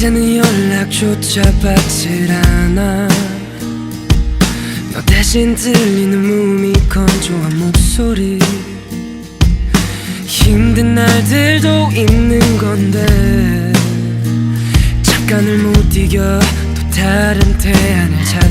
이제는 연락조차 받질 않아. 너 대신 들리는 몸이 건조한 목소리. 힘든 날들도 있는 건데 잠깐을 못 이겨 또 다른 대안을 찾아.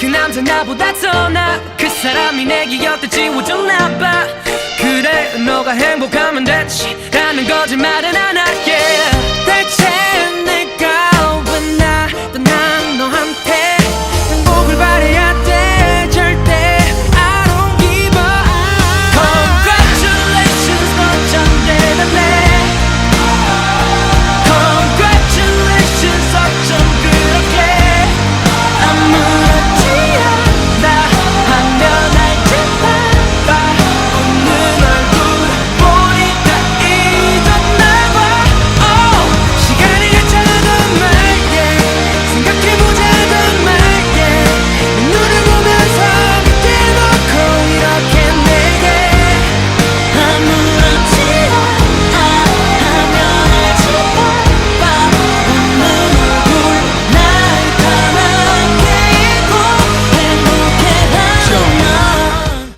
그 남자 나보다 더 나 그 사람이 내 기억들 지워줬나봐.